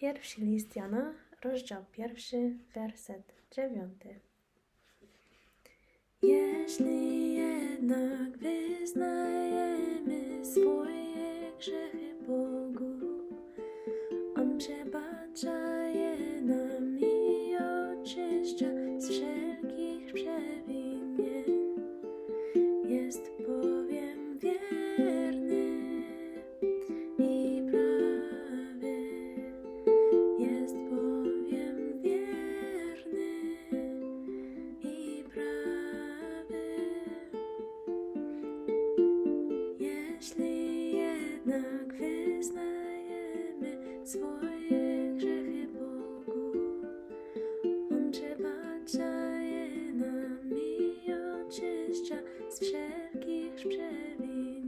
Pierwszy list Jana, rozdział pierwszy, werset dziewiąty. Jeśli jednak wyznajemy swoje grzechy Bogu, On przebacza je nam i oczyszcza z wszelkich przebiegów. wyznajemy swoje grzechy Bogu. On przebaczaje nam i oczyszcza z wszelkich przewin.